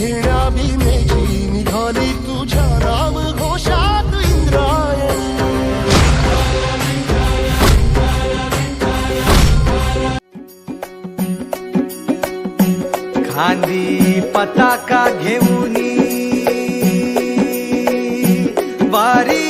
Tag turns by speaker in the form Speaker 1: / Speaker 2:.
Speaker 1: भेट भी भीमेची निघाली तुझ्या राम घोषात
Speaker 2: खांदी पताका वारी